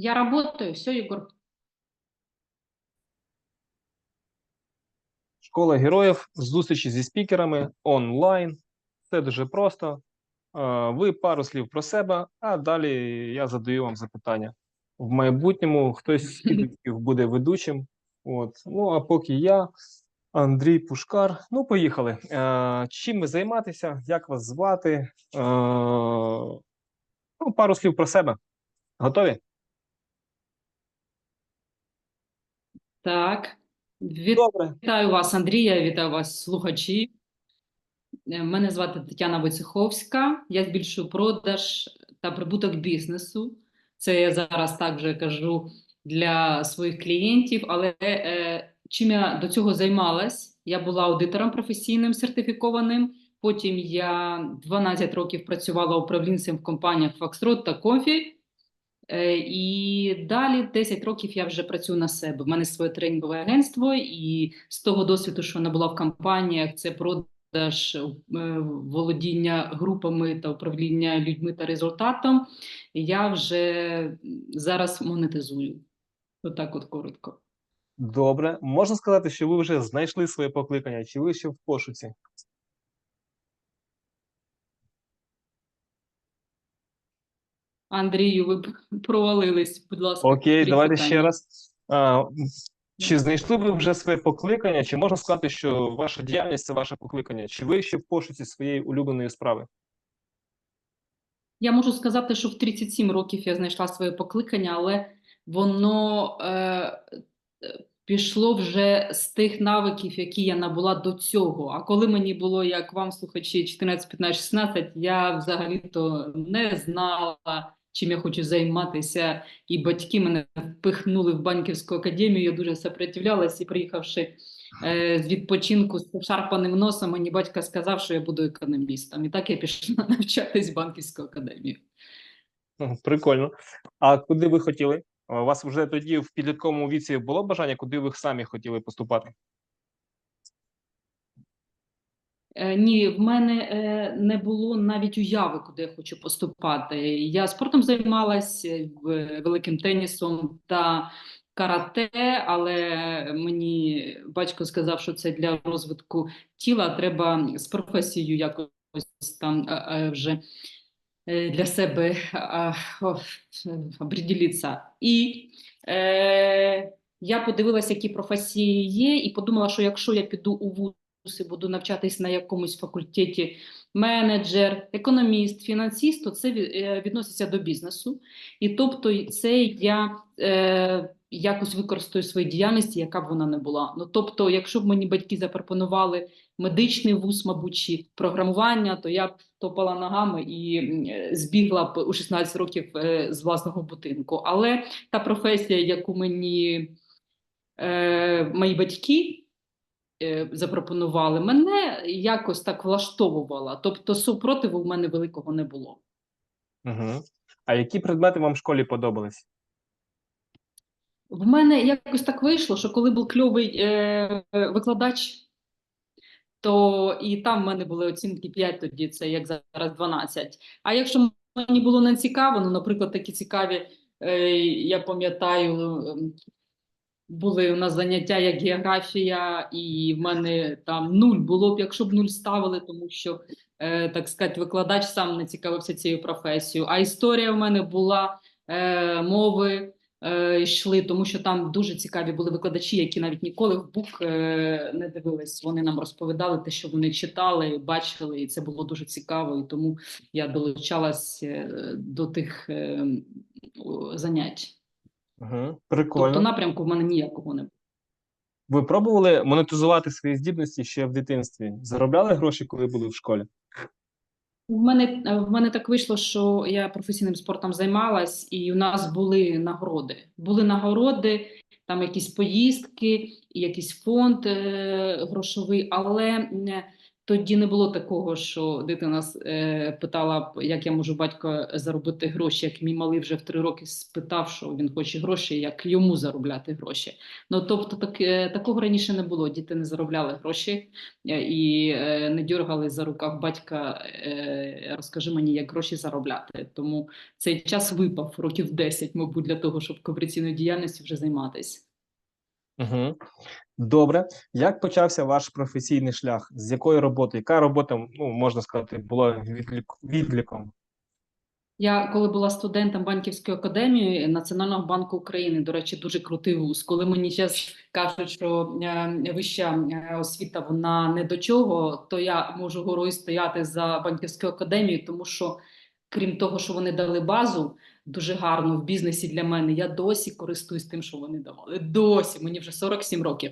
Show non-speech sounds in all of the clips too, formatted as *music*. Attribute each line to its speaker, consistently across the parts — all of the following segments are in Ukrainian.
Speaker 1: Я работаю, все, Егор.
Speaker 2: Школа героїв, зустрічі зі спікерами онлайн. Все дуже просто. Ви пару слів про себе, а далі я задаю вам запитання. В майбутньому хтось з *laughs* буде ведучим. От. Ну а поки я, Андрій Пушкар. Ну, поїхали. Чим ви займатися? Як вас звати? Ну, пару слів про себе. Готові?
Speaker 1: Так.
Speaker 2: Добре.
Speaker 1: Вітаю вас, Андрія, вітаю вас, слухачі. Е, Мене звати Тетяна Войцеховська. Я збільшую продаж та прибуток бізнесу. Це я зараз так вже кажу для своїх клієнтів. Але е, чим я до цього займалась? Я була аудитором професійним сертифікованим. Потім я 12 років працювала управлінцем в компаніях Foxtrot та Coffee. Е, І далі 10 років я вже працюю на себе. В мене своє тренінгове агентство, і з того досвіду, що не була в компаніях, це продаж е, володіння групами та управління людьми та результатом. Я вже зараз монетизую. Отак, от коротко.
Speaker 2: Добре. Можна сказати, що ви вже знайшли своє покликання, чи ви ще в пошуці?
Speaker 1: Андрію, ви провалились, будь ласка.
Speaker 2: Окей, давайте
Speaker 1: питання.
Speaker 2: ще раз. А, чи знайшли ви вже своє покликання? Чи можна сказати, що ваша діяльність це ваше покликання? Чи ви ще в пошуці своєї улюбленої справи?
Speaker 1: Я можу сказати, що в 37 років я знайшла своє покликання, але воно е, е, пішло вже з тих навиків, які я набула до цього. А коли мені було, як вам, слухачі, 14, 15, 16, я взагалі-то не знала, чим я хочу займатися. І батьки мене впихнули в банківську академію. Я дуже сопротивлялась і приїхавши е, з відпочинку з пошарпаним носом, мені батько сказав, що я буду економістом. І так я пішла *laughs* навчатись в банківську академію.
Speaker 2: Прикольно. А куди ви хотіли? У вас вже тоді в підлітковому віці було бажання, куди ви самі хотіли поступати?
Speaker 1: Е, Ні, в мене е, не було навіть уяви, куди я хочу поступати. Я спортом займалася великим тенісом та карате, але мені батько сказав, що це для розвитку тіла. Треба з професією якось там е, е, вже е, для себе е. І е, я подивилася, які професії є, і подумала, що якщо я піду у вуз буду навчатись на якомусь факультеті менеджер, економіст, фінансист, то це е, відноситься до бізнесу. І тобто це я е, якось використаю свої діяльності, яка б вона не була. Ну тобто, якщо б мені батьки запропонували медичний вуз, мабуть, чи програмування, то я б топала ногами і збігла б у 16 років е, з власного будинку. Але та професія, яку мені е, мої батьки запропонували, мене якось так влаштовувала. Тобто супротиву в мене великого не було.
Speaker 2: Угу. А які предмети вам в школі подобались?
Speaker 1: В мене якось так вийшло, що коли був кльовий е, викладач, то і там в мене були оцінки 5, тоді це як зараз 12. А якщо мені було не цікаво, ну, наприклад, такі цікаві, е, я пам'ятаю, ем, були у нас заняття як географія, і в мене там нуль було б, якщо б нуль ставили, тому що, е, так сказати, викладач сам не цікавився цією професією. А історія в мене була е, мови. е, Йшли, тому що там дуже цікаві були викладачі, які навіть ніколи в бук е, не дивились. Вони нам розповідали те, що вони читали, бачили, і це було дуже цікаво. І тому я долучалась е, до тих е, занять.
Speaker 2: Угу.
Speaker 1: Тобто напрямку в мене ніякого не було.
Speaker 2: Ви пробували монетизувати свої здібності ще в дитинстві? Заробляли гроші, коли були в школі?
Speaker 1: В мене е, в мене так вийшло, що я професійним спортом займалась, і у нас були нагороди. Були нагороди, там якісь поїздки, якийсь фонд е, грошовий, але е, Тоді не було такого, що дитина е, питала, як я можу батько заробити гроші, як мій малий вже в три роки спитав, що він хоче гроші, як йому заробляти гроші. Ну тобто, так, е, такого раніше не було. Діти не заробляли гроші е, і не дергали за рукав батька. Розкажи мені, як гроші заробляти. Тому цей час випав років 10, мабуть, для того, щоб комерційною діяльністю вже займатися.
Speaker 2: Угу. Добре. Як почався ваш професійний шлях? З якої роботи? Яка робота, ну, можна сказати, була відліком?
Speaker 1: Я коли була студентом банківської академії Національного банку України, до речі, дуже крутий вуз. Коли мені зараз кажуть, що е, вища е, освіта вона не до чого, то я можу горою стояти за банківською академією, тому що крім того, що вони дали базу дуже гарну в бізнесі для мене, я досі користуюсь тим, що вони давали. Досі мені вже 47 років.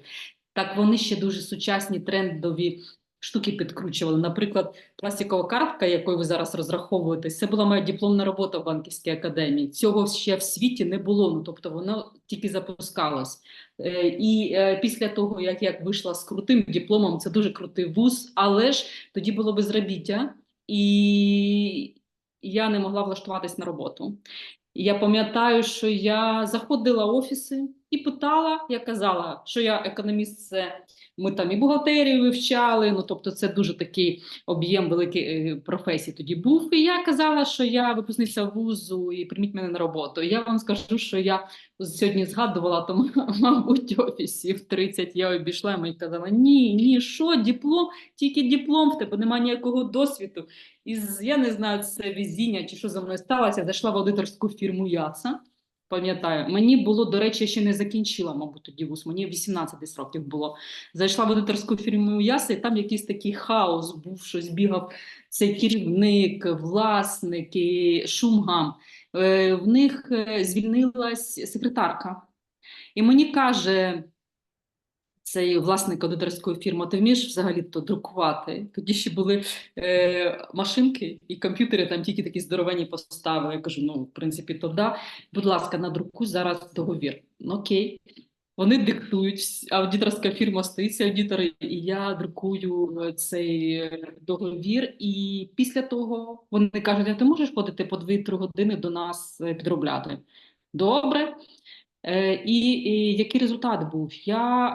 Speaker 1: Так вони ще дуже сучасні трендові штуки підкручували. Наприклад, пластикова картка, якою ви зараз розраховуєтесь, це була моя дипломна робота в банківській академії. Цього ще в світі не було. Ну тобто воно тільки запускалось. Е, і е, після того, як я вийшла з крутим дипломом, це дуже крутий вуз, але ж тоді було безробіття, і я не могла влаштуватись на роботу. Я пам'ятаю, що я заходила в офіси і питала, я казала, що я економіст, це ми там і бухгалтерію вивчали. Ну тобто, це дуже такий об'єм великий е, професій тоді був. І я казала, що я випускниця вузу і прийміть мене на роботу. Я вам скажу, що я сьогодні згадувала, тому, *laughs* мабуть, офісів 30 я обійшла і казала: ні, ні, що, диплом, тільки диплом, в тебе немає ніякого досвіду. І я не знаю, це везіння чи що за мною сталося. Зайшла в аудиторську фірму Яца. Пам'ятаю, мені було, до речі, я ще не закінчила, мабуть, тоді вуз, мені 18 десь років було. Зайшла в аудиторську фірму Яси, і там якийсь такий хаос був, щось бігав цей керівник, власник і шумгам. Е, В них е, звільнилась секретарка. І мені каже цей власник аудиторської фірми, ти вмієш взагалі-то друкувати? Тоді ще були е, машинки і комп'ютери, там тільки такі здоровенні поставили. Я кажу, ну, в принципі, то да. Будь ласка, надрукуй зараз договір. Ну, окей. Вони диктують, аудиторська фірма стоїть, ці аудитори, і я друкую е, цей е, договір. І після того вони кажуть, а ти можеш ходити по 2-3 години до нас е, підробляти? Добре. І, і який результат був? Я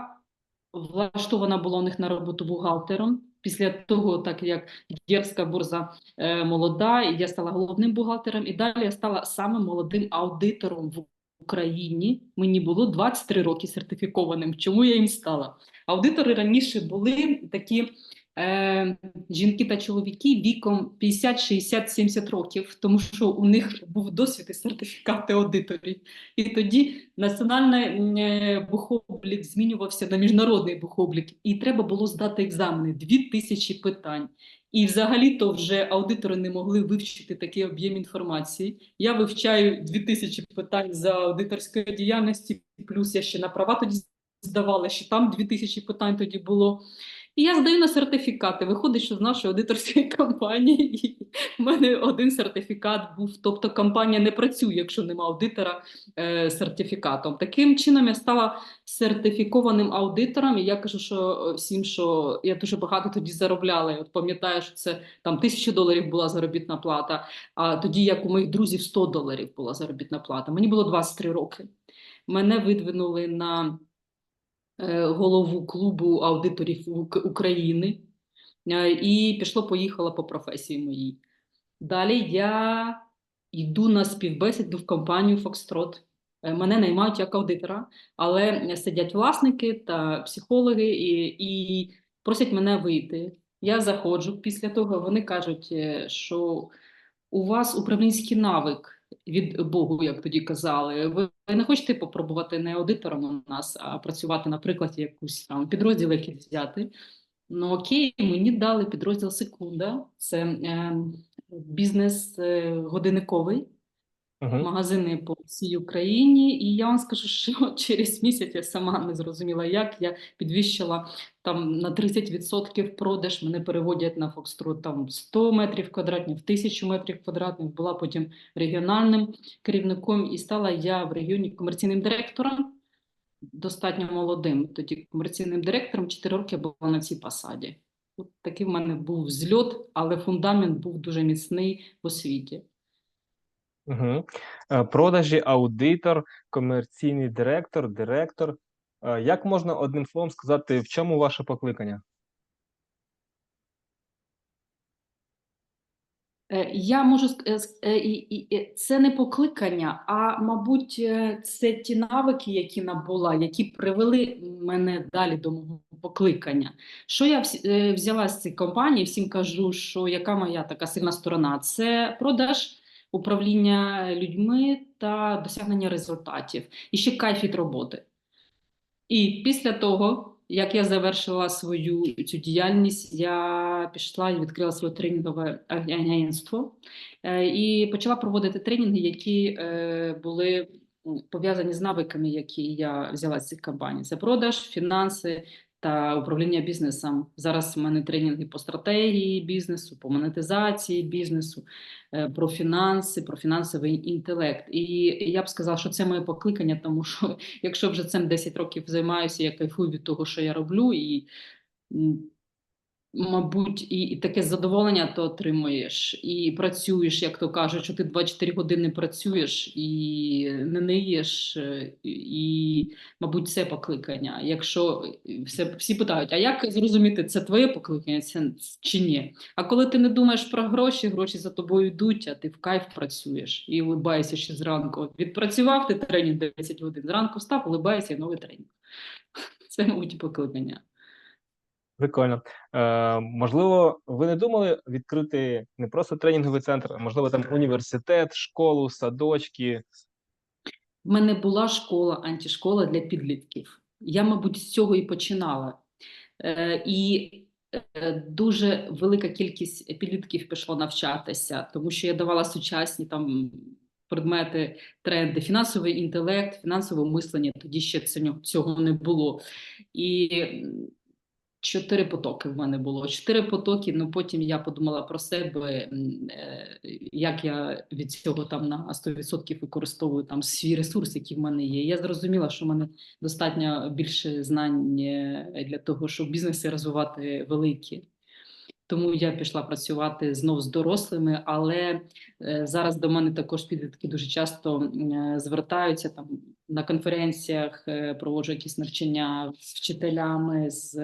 Speaker 1: влаштована була у них на роботу бухгалтером. Після того, так як єрська бурза е, молода, я стала головним бухгалтером, і далі я стала самим молодим аудитором в Україні. Мені було 23 роки сертифікованим. Чому я їм стала? Аудитори раніше були такі е, жінки та чоловіки віком 50, 60, 70 років, тому що у них був досвід і сертифікати аудиторів. І тоді національний е, бухоблік змінювався на міжнародний бухоблік, і треба було здати екзамени 2000 питань. І взагалі-то вже аудитори не могли вивчити такий об'єм інформації. Я вивчаю 2000 питань за аудиторської діяльності, плюс я ще на права тоді здавала, що там 2000 питань тоді було. І я здаю на сертифікати. Виходить, що з нашої аудиторської *laughs* компанії в мене один сертифікат був. Тобто компанія не працює, якщо немає аудитора е, сертифікатом. Таким чином я стала сертифікованим аудитором, і я кажу, що е, всім, що я дуже багато тоді заробляла. Я от пам'ятаю, що це там тисячу доларів була заробітна плата. А тоді, як у моїх друзів, 100 доларів була заробітна плата. Мені було 23 роки. Мене видвинули на голову клубу аудиторів України е, і пішло-поїхало по професії моїй. Далі я йду на співбесіду в компанію Foxtrot. Е, Мене наймають як аудитора, але сидять власники та психологи і, і просять мене вийти. Я заходжу після того, вони кажуть, е, що у вас управлінський навик від Богу, як тоді казали. Ви не хочете попробувати не аудитором у нас, а працювати, наприклад, якусь там підрозділ який взяти. Ну окей, мені дали підрозділ Секунда. Це е, бізнес е, годинниковий
Speaker 2: Угу.
Speaker 1: магазини по всій Україні, і я вам скажу, що *laughs* через місяць я сама не зрозуміла, як я підвищила там на 30% продаж. Мене переводять на Фокстрот там 100 метрів квадратних, 1000 метрів квадратних. Була потім регіональним керівником, і стала я в регіоні комерційним директором. Достатньо молодим. Тоді комерційним директором 4 роки була на цій посаді. От такий в мене був зльот, але фундамент був дуже міцний в освіті.
Speaker 2: Угу. Продажі, аудитор, комерційний директор, директор. Е, Як можна одним словом сказати, в чому ваше покликання?
Speaker 1: Е, Я можу це не покликання, а мабуть, це ті навики, які набула, які привели мене далі до мого покликання. Що я взяла з цієї компанії? Всім кажу, що яка моя така сильна сторона? Це продаж, управління людьми та досягнення результатів. І ще кайф від роботи. І після того, як я завершила свою цю діяльність, я пішла і відкрила своє тренінгове агентство е, і почала проводити тренінги, які е, були пов'язані з навиками, які я взяла з цих компаній. Це продаж, фінанси та управління бізнесом. Зараз в мене тренінги по стратегії бізнесу, по монетизації бізнесу, е, про фінанси, про фінансовий інтелект. І я б сказала, що це моє покликання, тому що *laughs* якщо вже цим 10 років займаюся, я кайфую від того, що я роблю, і, мабуть, і, і таке задоволення ти отримуєш, і працюєш, як то кажуть, що ти 24 години працюєш і не ниєш, е, і, мабуть, це покликання. Якщо е, все, всі питають, а як зрозуміти, це твоє покликання це, чи ні? А коли ти не думаєш про гроші, гроші за тобою йдуть, а ти в кайф працюєш і улибаєшся ще зранку. Відпрацював ти тренінг 10 годин, зранку встав, улибаєшся і новий тренінг. *laughs* Це, мабуть, покликання.
Speaker 2: Прикольно. Е, можливо, ви не думали відкрити не просто тренінговий центр, а можливо, там університет, школу, садочки.
Speaker 1: В мене була школа, антишкола для підлітків. Я, мабуть, з цього і починала. Е, і е, дуже велика кількість підлітків пішло навчатися, тому що я давала сучасні там предмети, тренди, фінансовий інтелект, фінансове мислення. Тоді ще цього, не було. І чотири потоки в мене було. Чотири потоки. Ну потім я подумала про себе, е, як я від цього там на 100% використовую там свій ресурс, який в мене є. Я зрозуміла, що в мене достатньо більше знань е, для того, щоб бізнеси розвивати великі. Тому я пішла працювати знов з дорослими, але е, зараз до мене також підлітки дуже часто е, звертаються там на конференціях, е, проводжу якісь навчання з вчителями з,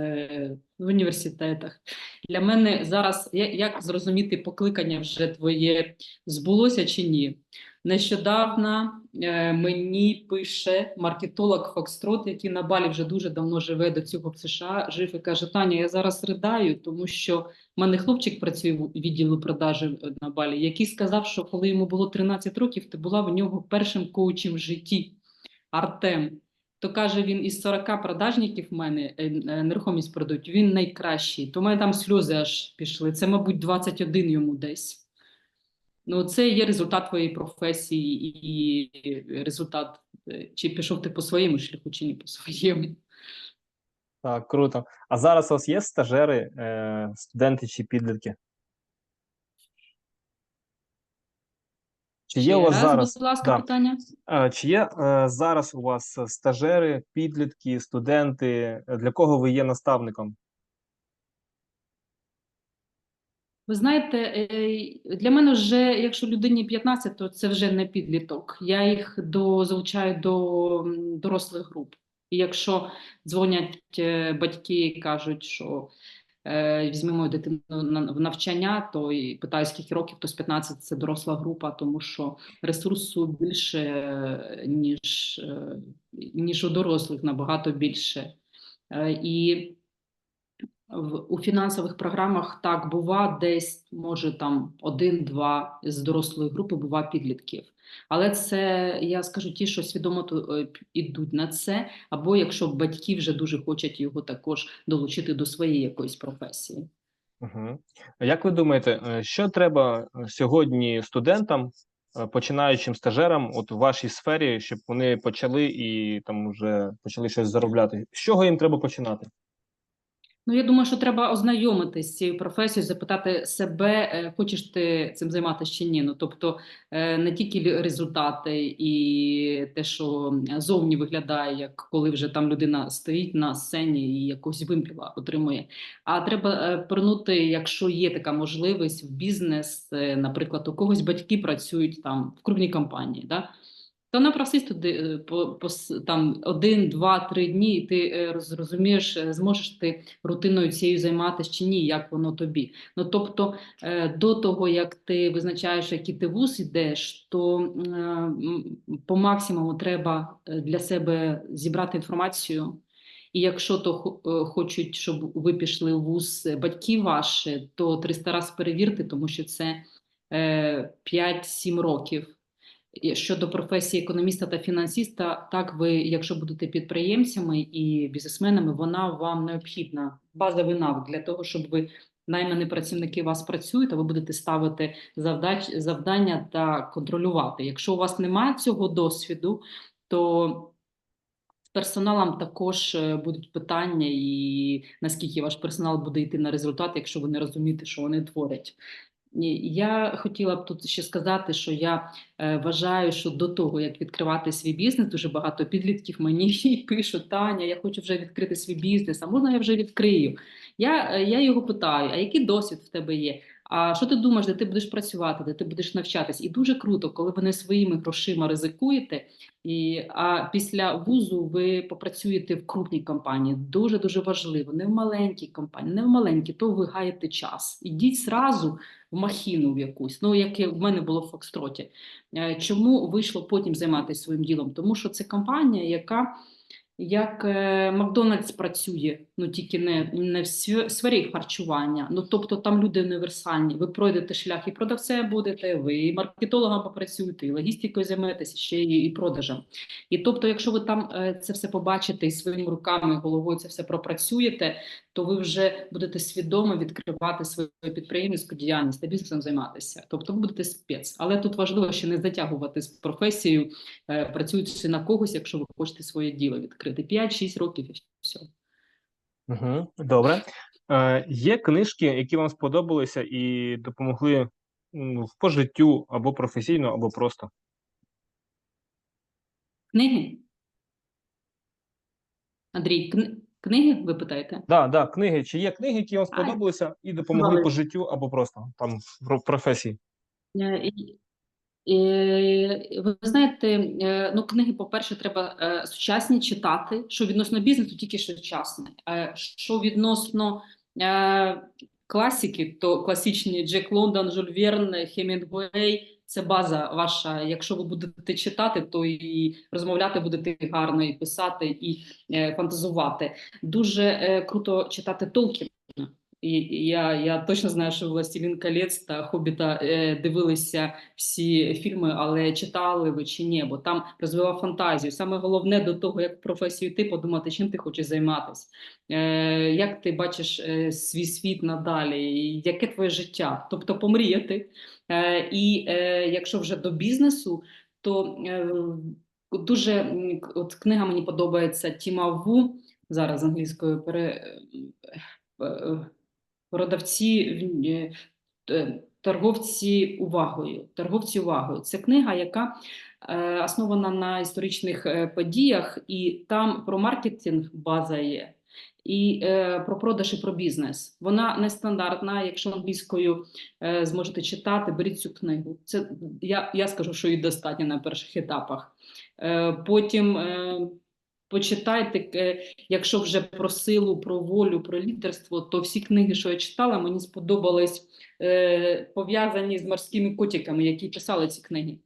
Speaker 1: в університетах. Для мене зараз як зрозуміти покликання вже твоє збулося чи ні? Нещодавно мені пише маркетолог Фокстрот, який на Балі вже дуже давно живе до цього в США. Жив і каже: Таня, я зараз ридаю, тому що в мене хлопчик працює в відділу продажі е, на Балі, який сказав, що коли йому було 13 років, ти була в нього першим коучем в житті. Артем. То каже він із 40 продажників в мене е, е, нерухомість продають, він найкращий. То в мене там сльози аж пішли. Це, мабуть, 21 йому десь. Ну, це є результат твоєї професії і результат, е, чи пішов ти по своєму шляху, чи не по своєму.
Speaker 2: Так, круто. А зараз у вас є стажери, е, студенти чи підлітки? Чи є у вас
Speaker 1: раз,
Speaker 2: зараз?
Speaker 1: будь ласка,
Speaker 2: Да.
Speaker 1: питання.
Speaker 2: Чи є е, зараз у вас стажери, підлітки, студенти? Для кого ви є наставником?
Speaker 1: Ви знаєте, е, для мене вже, якщо людині 15, то це вже не підліток. Я їх до, залучаю до дорослих груп. І якщо дзвонять е, батьки і кажуть, що е, візьмемо дитину в навчання, то і питаю, скільки років, то з 15 це доросла група, тому що ресурсу більше, е, ніж, ніж у дорослих, набагато більше. Е, І у фінансових програмах так бува десь, може там один-два з дорослої групи бува підлітків. Але це я скажу ті, що свідомо то, е, ідуть на це, або якщо батьки вже дуже хочуть його також долучити до своєї якоїсь професії.
Speaker 2: Угу. Як ви думаєте, е, що треба е, сьогодні студентам, починаючим стажерам, от у вашій сфері, щоб вони почали і там вже почали щось заробляти? З чого їм треба починати?
Speaker 1: Ну, я думаю, що треба ознайомитись з цією професією, запитати себе, е, хочеш ти цим займатися чи ні. Ну, тобто е, не тільки результати і те, що зовні виглядає, як коли вже там людина стоїть на сцені і якогось вимпіла отримує. А треба е, якщо є така можливість в бізнес, наприклад, у когось батьки працюють там в крупній компанії. Да? Та напросись туди е, по, по там один, два, три дні, і ти е, роз- зрозумієш, е, зможеш ти рутиною цією займатися чи ні, як воно тобі. Ну тобто, до того як ти визначаєш, який ти вуз ідеш, то по максимуму треба для себе зібрати інформацію. І якщо то хо- хочуть, щоб ви пішли у вуз батьки ваші, то 300 раз перевірте, тому що це е, 5-7 років. Щодо професії економіста та фінансиста, так ви, якщо будете підприємцями і бізнесменами, вона вам необхідна базовий навик для того, щоб ви наймані працівники вас працюють, а ви будете ставити завдач, завдання та контролювати. Якщо у вас немає цього досвіду, то з персоналом також е, будуть питання, і наскільки ваш персонал буде йти на результат, якщо ви не розумієте, що вони творять. Я хотіла б тут ще сказати, що я е, вважаю, що до того, як відкривати свій бізнес, дуже багато підлітків мені *laughs* пишуть, Таня, я хочу вже відкрити свій бізнес, а можна я вже відкрию? Я, е, я його питаю, а який досвід в тебе є? А що ти думаєш, де ти будеш працювати, де ти будеш навчатись? І дуже круто, коли ви не своїми грошима ризикуєте, і, а після вузу ви попрацюєте в крупній компанії. Дуже дуже важливо, не в маленькій компанії, не в маленькій, то ви гаєте час. Ідіть зразу в махіну в якусь. Ну, як в мене було в Фокстроті. Е, Чому вийшло потім займатися своїм ділом? Тому що це компанія, яка як е, Макдональдс працює, ну тільки не, не в сфері харчування. Ну тобто там люди універсальні. Ви пройдете шлях і продавцем будете, ви і маркетологом попрацюєте, і логістикою займетеся, ще і, і продажем. І тобто, якщо ви там е, це все побачите і своїми руками, головою це все пропрацюєте, то ви вже будете свідомо відкривати свою підприємницьку діяльність та бізнесом займатися. Тобто ви будете спец. Але тут важливо ще не затягувати з професією, е, працюючи на когось, якщо ви хочете своє діло відкрити. 5-6 років і все.
Speaker 2: Угу, добре. Е, є книжки, які вам сподобалися і допомогли м, в по життю або професійно, або просто.
Speaker 1: Книги? Андрій, кни- книги ви питаєте?
Speaker 2: Да, да, книги. Чи є книги, які вам
Speaker 1: А,
Speaker 2: сподобалися і допомогли по життю або просто там в професії?
Speaker 1: Е, і- е, Ви знаєте, е, ну книги, по-перше, треба е, сучасні читати. Що відносно бізнесу, тільки сучасне. Е, Що відносно класики, то класичні Джек Лондон, Жюль Верн, Хемінгуей – це база ваша. Якщо ви будете читати, то і розмовляти будете гарно, і писати, і фантазувати. Дуже круто читати Толкіна. І я, я точно знаю, що Властелін колець та Хобіта е, дивилися всі фільми, але читали ви чи ні, бо там розвивав фантазію. Саме головне до того, як професію йти, подумати, чим ти хочеш займатися, е, як ти бачиш е, свій світ надалі, яке твоє життя, тобто помріяти. Е, і е, якщо вже до бізнесу, то е, дуже от книга мені подобається Тіма Ву, зараз англійською пере. Продавці е, торговці увагою. Торговці увагою. Це книга, яка е, основана на історичних е, подіях, і там про маркетинг база є. І е, про продаж і про бізнес. Вона нестандартна. Якщо англійською е, зможете читати, беріть цю книгу. Це я, я скажу, що її достатньо на перших етапах. Е, потім почитайте, е, якщо вже про силу, про волю, про лідерство, то всі книги, що я читала, мені сподобались е, пов'язані з морськими котиками, які писали ці книги.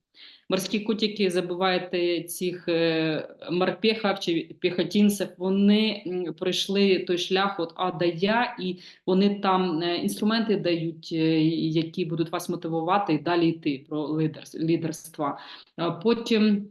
Speaker 1: Морські котики, забуваєте цих е, морпехів чи піхотінців, вони пройшли той шлях от А до Я, і вони там інструменти дають, які будуть вас мотивувати і далі йти про лідерс- лідерство. Потім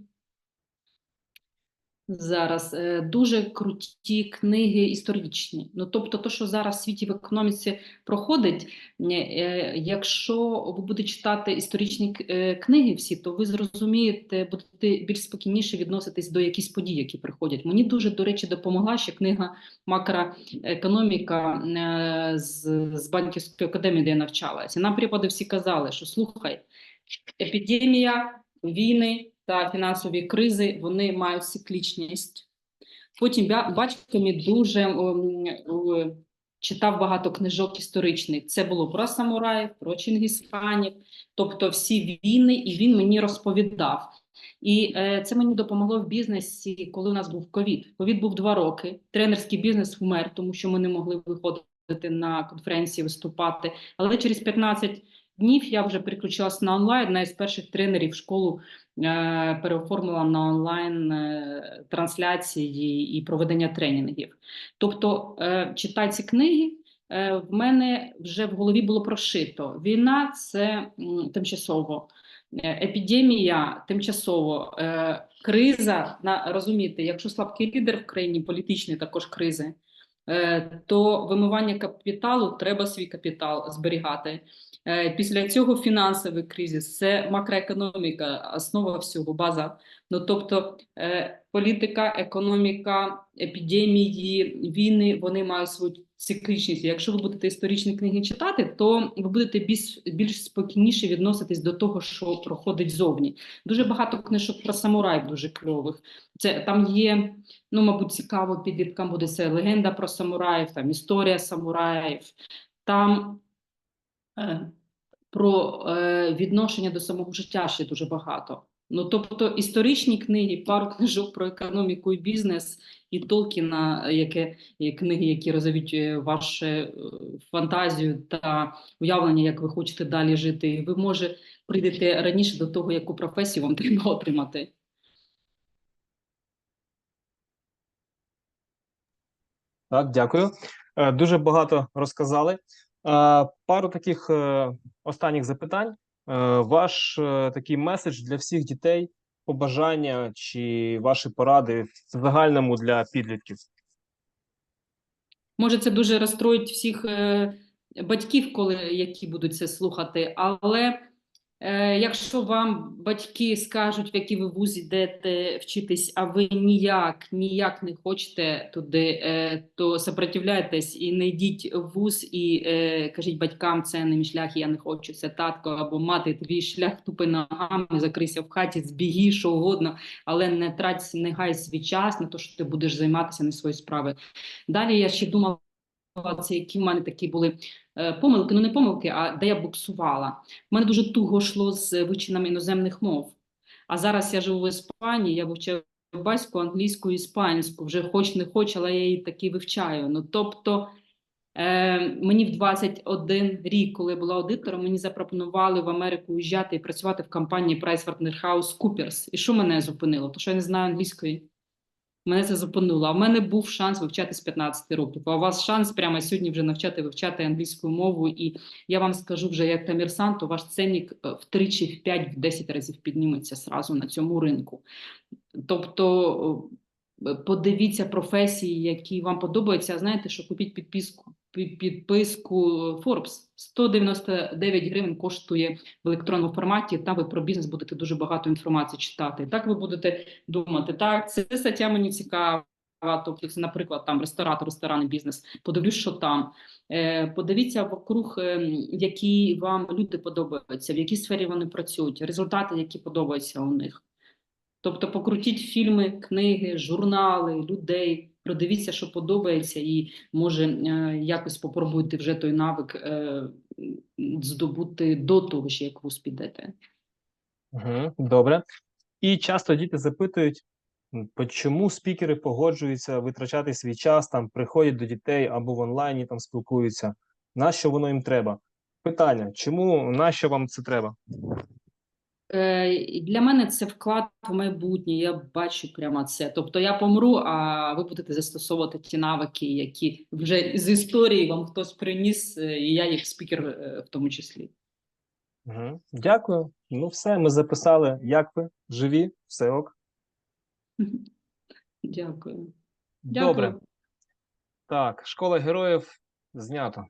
Speaker 1: Зараз е, дуже круті книги історичні. Ну, тобто, то, що зараз в світі в економіці проходить, е, е, якщо ви будете читати історичні книги всі, то ви зрозумієте, будете більш спокійніше відноситись до якихось подій, які приходять. Мені дуже, до речі, допомогла ще книга макроекономіка з, з банківської академії, де я навчалася. Нам преподи всі казали, що слухай, епідемія, війни та фінансові кризи вони мають циклічність. Потім батько мій дуже ем, читав багато книжок історичних. Це було про самураїв, про чингісханів, тобто всі війни, і він мені розповідав. І е, це мені допомогло в бізнесі, коли у нас був ковід. Ковід був два роки. Тренерський бізнес вмер, тому що ми не могли виходити на конференції, виступати. Але через 15 днів я вже переключилася на онлайн. Одна із перших тренерів школу е, переоформила на онлайн е, трансляції і проведення тренінгів. Тобто, е, читай ці книги. В мене вже в голові було прошито. Війна це тимчасово, епідемія тимчасово, криза розумієте, якщо слабкий лідер в країні, політичні також кризи, то вимивання капіталу треба свій капітал зберігати. Е, Після цього фінансовий кризис, це макроекономіка, основа всього, база. Ну тобто е, політика, економіка, епідемії, війни вони мають свою циклічність. Якщо ви будете історичні книги читати, то ви будете більш, більш спокійніше відноситись до того, що проходить зовні. Дуже багато книжок про самураїв, дуже кльових. Це там є, ну мабуть, цікаво підліткам буде це легенда про самураїв, там історія самураїв. Там е, про е, відношення до самого життя ще дуже багато. Ну, тобто історичні книги, пару книжок про економіку і бізнес, і Толкіна, яке книги, які розвивають е, вашу е, фантазію та уявлення, як ви хочете далі жити. Ви може прийдете раніше до того, яку професію вам *laughs* треба отримати.
Speaker 2: Так, дякую. Е, Дуже багато розказали. Е, Пару таких е, останніх запитань. Е, Ваш е, такий меседж для всіх дітей, побажання чи ваші поради в загальному для підлітків.
Speaker 1: Може, це дуже розстроїть всіх е, батьків, коли які будуть це слухати. Але якщо вам батьки скажуть, в який ви вуз йдете вчитись, а ви ніяк, ніяк не хочете туди, е, то сопротивляйтесь і не йдіть в вуз і е, кажіть батькам, це не мій шлях, я не хочу, це татко або мати, твій шлях тупи ногами, закрийся в хаті, збіги, що угодно, але не трать, не гай свій час на те, що ти будеш займатися не своєю справою. Далі я ще думала, які в мене такі були е, помилки, ну не помилки, а де я буксувала. У мене дуже туго йшло з вивченням іноземних мов. А зараз я живу в Іспанії, я вивчаю баську, англійську, іспанську. Вже хоч не хоч, але я її таки вивчаю. Ну тобто е, мені в 21 рік, коли я була аудитором, мені запропонували в Америку уїжджати і працювати в компанії PricewaterhouseCoopers. І що мене зупинило? То що я не знаю англійської. Мене це зупинило. А в мене був шанс вивчати з 15 років. А у вас шанс прямо сьогодні вже навчати вивчати англійську мову. І я вам скажу вже як комерсант, то ваш ценник е, втричі, в 5, в 10 разів підніметься сразу на цьому ринку. Тобто е, подивіться професії, які вам подобаються. Знаєте, що купіть підписку, під- підписку Forbes. 199 гривень коштує в електронному форматі. Там ви про бізнес будете дуже багато інформації читати. Так ви будете думати, так, це стаття мені цікава. Тобто, це, наприклад, там ресторатор, ресторанний бізнес. Подивлюсь, що там. Е, подивіться вокруг, е, які вам люди подобаються, в якій сфері вони працюють, результати, які подобаються у них. Тобто покрутіть фільми, книги, журнали, людей, продивіться, що подобається, і може е, якось попробуйте вже той навик е, здобути до того, ще як вуз підете.
Speaker 2: Добре. І часто діти запитують, чому спікери погоджуються витрачати свій час, там приходять до дітей або в онлайні там спілкуються. Нащо воно їм треба? Питання: чому нащо вам це треба?
Speaker 1: Е, Для мене це вклад в майбутнє. Я бачу прямо це. Тобто я помру, а ви будете застосовувати ті навики, які вже з історії вам хтось приніс, е, і я як спікер е, в тому числі.
Speaker 2: Угу. Дякую. Ну, все, ми записали. Як ви? Живі? Все ок. *laughs*
Speaker 1: Дякую.
Speaker 2: Добре.
Speaker 1: Дякую.
Speaker 2: Так, школа героїв знято.